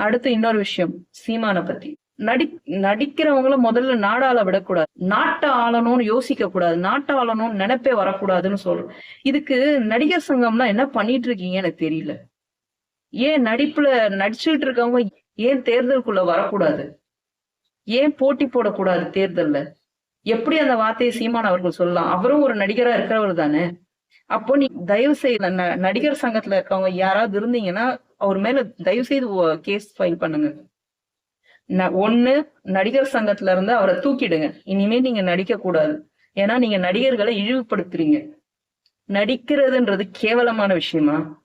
அடுத்து இன்னொரு விஷயம் சீமானை பத்தி. நடி நடிக்கிறவங்கள முதல்ல நாடாள விடக்கூடாது. நாட்டை ஆளணும்னு யோசிக்க கூடாது நாட்டை ஆளணும்னு நினைப்பே வரக்கூடாதுன்னு சொல்றோம். இதுக்கு நடிகர் சங்கம்னா என்ன பண்ணிட்டு இருக்கீங்க எனக்கு தெரியல. ஏன் நடிப்புல நடிச்சுட்டு இருக்கவங்க ஏன் தேர்தலுக்குள்ள வரக்கூடாது? ஏன் போட்டி போடக்கூடாது தேர்தல்ல? எப்படி அந்த வார்த்தையை சீமான் அவர்கள் சொல்லலாம்? அவரும் ஒரு நடிகரா இருக்கிறவர் தானே அப்போ நீ தயவு செய்து நடிகர் சங்கத்துல இருக்கவங்க யாராவது இருந்தீங்கன்னா அவர் மேல தயவு செய்து கேஸ் ஃபைல் பண்ணுங்க. ந- ஒண்ணு நடிகர் சங்கத்துல இருந்து அவரை தூக்கிடுங்க. இனிமே நீங்க நடிக்க கூடாது. ஏன்னா நீங்க நடிகர்களை இழிவுபடுத்துறீங்க. நடிக்கிறதுன்றது கேவலமான விஷயமா?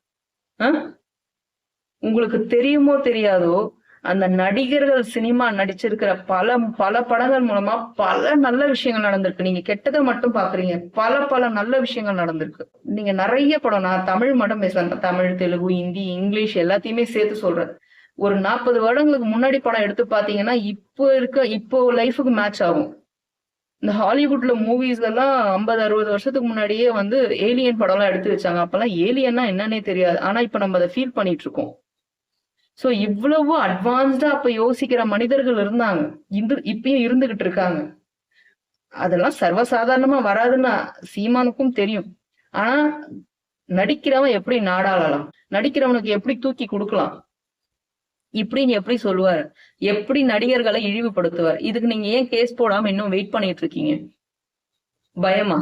உங்களுக்கு தெரியுமோ தெரியாதோ அந்த நடிகர்கள் சினிமா நடிச்சிருக்கிற பல பல படங்கள் மூலமா பல நல்ல விஷயங்கள் நடந்திருக்கு. நீங்க கெட்டதை மட்டும் பாக்குறீங்க. பல பல நல்ல விஷயங்கள் நடந்திருக்கு. நீங்க நிறைய படம் நான் தமிழ் மட்டும் பேசுறேன். தமிழ் தெலுங்கு ஹிந்தி இங்கிலீஷ் எல்லாத்தையுமே சேர்த்து சொல்றேன். ஒரு நாற்பது வருடங்களுக்கு முன்னாடி படம் எடுத்து பாத்தீங்கன்னா இப்போ இருக்க இப்போ லைஃபுக்கு மேட்ச் ஆகும். இந்த ஹாலிவுட்ல மூவிஸ் எல்லாம் ஐம்பது அறுபது வருஷத்துக்கு முன்னாடியே வந்து ஏலியன் படம்லாம் எடுத்து வச்சாங்க. அப்பெல்லாம் ஏலியன்னா என்னன்னே தெரியாது. ஆனா இப்ப நம்ம அதை ஃபீல் பண்ணிட்டு இருக்கோம். சோ இவ்வளவு அட்வான்ஸ்டா அப்ப யோசிக்கிற மனிதர்கள் இருந்தாங்க. இந்து இப்பயும் இருந்துகிட்டு இருக்காங்க. அதெல்லாம் சர்வசாதாரணமா வராதுன்னு சீமானுக்கும் தெரியும். ஆனா நடிக்கிறவன் எப்படி நாடாளலாம்? நடிக்கிறவனுக்கு எப்படி தூக்கி கொடுக்கலாம்? இப்படின்னு எப்படி சொல்லுவார்? எப்படி நடிகர்களை இழிவுபடுத்துவார்? இதுக்கு நீங்க ஏன் கேஸ் போடாம இன்னும் வெயிட் பண்ணிட்டு இருக்கீங்க? பயமா?